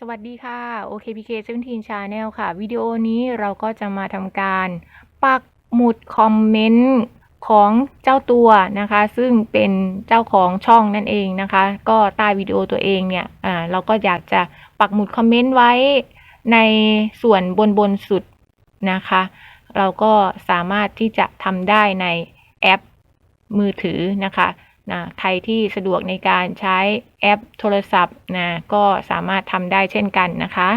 สวัสดีค่ะ OKPK 17 Channel ค่ะ วิดีโอนี้เราก็จะมาทำการปักหมุดคอมเมนต์ของเจ้าตัวนะคะ ซึ่งเป็นเจ้าของช่องนั่นเองนะคะ ก็ใต้วิดีโอตัวเองเนี่ยอ่าเราก็อยากจะปักหมุดคอมเมนต์ไว้ในส่วนบนบนสุดนะคะ เราก็สามารถที่จะทำได้ในแอปมือถือนะคะ นะใครที่สะดวกในการใช้แอปโทรศัพท์นะก็สามารถทำได้เช่นกันนะคะ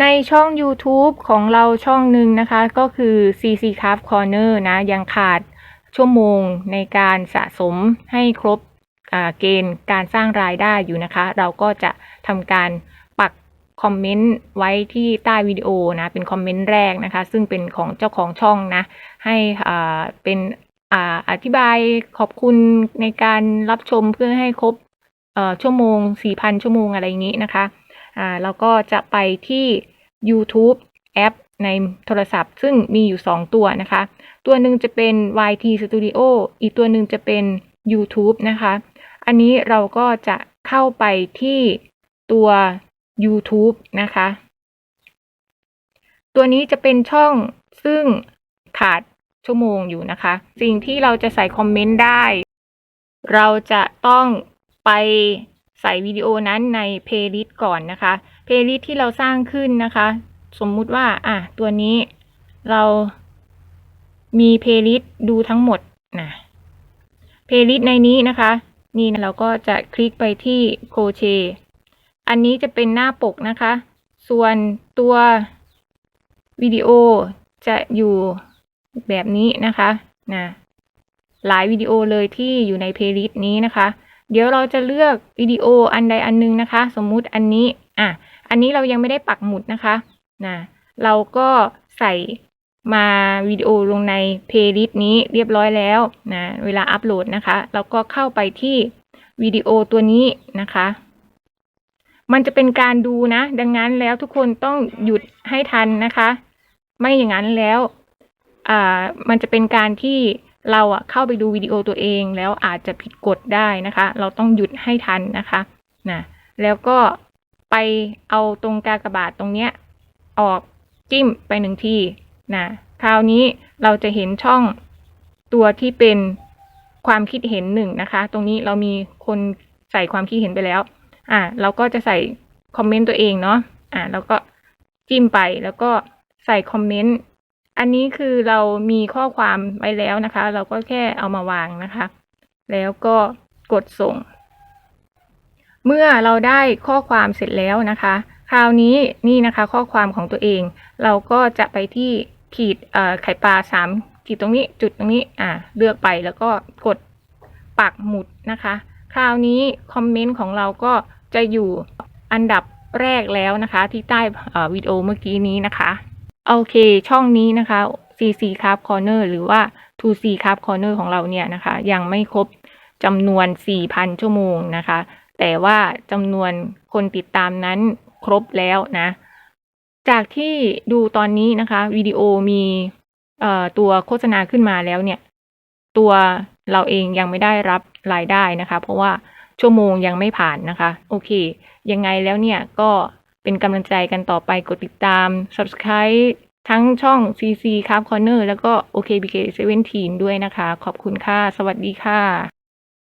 ในช่อง YouTube ของเราช่องหนึ่งนะคะ ก็คือ CC Craft Corner นะยังขาดชั่วโมงในการสะสมให้ครบเกณฑ์การสร้างรายได้อยู่นะคะ เราก็จะทำการปักคอมเมนต์ไว้ที่ใต้วิดีโอนะ เป็นคอมเมนต์แรกนะคะ ซึ่งเป็นของเจ้าของช่องนะ ให้เป็น อธิบายขอบคุณในการรับชมเพื่อให้ครบชั่วโมง 4,000 ชั่วโมงอะไรอย่างนี้นะคะอ่าแล้วก็จะไปที่ YouTube แอปในโทรศัพท์ ซึ่งมีอยู่ 2 ตัวนะคะ ตัวหนึ่งจะเป็น YT Studio อีกตัวหนึ่งจะเป็น YouTube นะคะ อันนี้เราก็จะเข้าไปที่ตัว YouTube นะคะ ตัวนี้จะเป็นช่องซึ่งขาด ชั่วโมงอยู่นะคะ สิ่งที่เราจะใส่คอมเมนต์ได้ เราจะต้องไปใส่วิดีโอนั้นในเพลย์ลิสต์ก่อนนะคะเพลย์ลิสต์ที่เราสร้างขึ้นนะคะ สมมุติว่าอะตัวนี้เรามีเพลย์ลิสต์ดูทั้งหมดนะเพลย์ลิสต์ในนี้นะคะ นี่เราก็จะคลิกไปที่โคเชอันนี้จะเป็นหน้าปกนะคะ ส่วนตัววิดีโอจะอยู่ แบบนี้นะคะนะหลายวิดีโอเลยที่อยู่ในเพลย์ลิสต์นี้นะคะ เดี๋ยวเราจะเลือกวิดีโออันใดอันหนึงนะคะ สมมุติอันนี้อะอันนี้เรายังไม่ได้ปักหมุดนะคะนะเราก็ใส่มาวิดีโอลงในเพลย์ลิสต์นี้เรียบร้อยแล้วนะเวลาอัปโหลดนะคะเราก็เข้าไปที่วิดีโอตัวนี้นะคะ มันจะเป็นการดูนะ ดังนั้นแล้วทุกคนต้องหยุดให้ทันนะคะ ไม่อย่างนั้นแล้ว อ่ามันจะเป็นการที่เราอะเข้าไปดูวิดีโอตัวเอง แล้วอาจจะผิดกฎได้นะคะ เราต้องหยุดให้ทันนะคะนะแล้วก็ไปเอาตรงกากบาทตรงเนี้ยออกจิ้มไปหนึ่งทีนะคราวนี้เราจะเห็นช่องตัวที่เป็นความคิดเห็นหนึ่งนะคะ ตรงนี้เรามีคนใส่ความคิดเห็นไปแล้ว อ่า เราก็จะใส่คอมเมนต์ตัวเองเนาะอ่าแล้วก็จิ้มไปแล้วก็ใส่คอมเมนต์ อันนี้คือเรามีข้อความไว้แล้วนะคะ เราก็แค่เอามาวางนะคะ แล้วก็กดส่ง เมื่อเราได้ข้อความเสร็จแล้วนะคะ คราวนี้นี่นะคะข้อความของตัวเอง เราก็จะไปที่ขีดไข่ปลาสามขีดตรงนี้จุดตรงนี้อ่าเลือกไปแล้วก็กดปักหมุดนะคะ คราวนี้คอมเมนต์ของเราก็จะอยู่อันดับแรกแล้วนะคะ ที่ใต้วิดีโอเมื่อกี้นี้นะคะ โอเค ช่องนี้นะคะ CC Craft Corner หรือว่า 2C Craft Corner ของเราเนี่ยนะคะ ยังไม่ครบจำนวน 4,000 ชั่วโมงนะคะ แต่ว่าจำนวนคนติดตามนั้นครบแล้วนะ จากที่ดูตอนนี้นะคะวิดีโอมีตัวโฆษณาขึ้นมาแล้วเนี่ย ตัวเราเองยังไม่ได้รับรายได้นะคะ เพราะว่าชั่วโมงยังไม่ผ่านนะคะ โอเค ยังไงแล้วเนี่ยก็ เป็นกำลังใจกันต่อไปกดติดตาม subscribe ทั้งช่อง CC Craft Corner แล้วก็ OKBK 17 ด้วยนะคะ ขอบคุณค่ะ สวัสดีค่ะ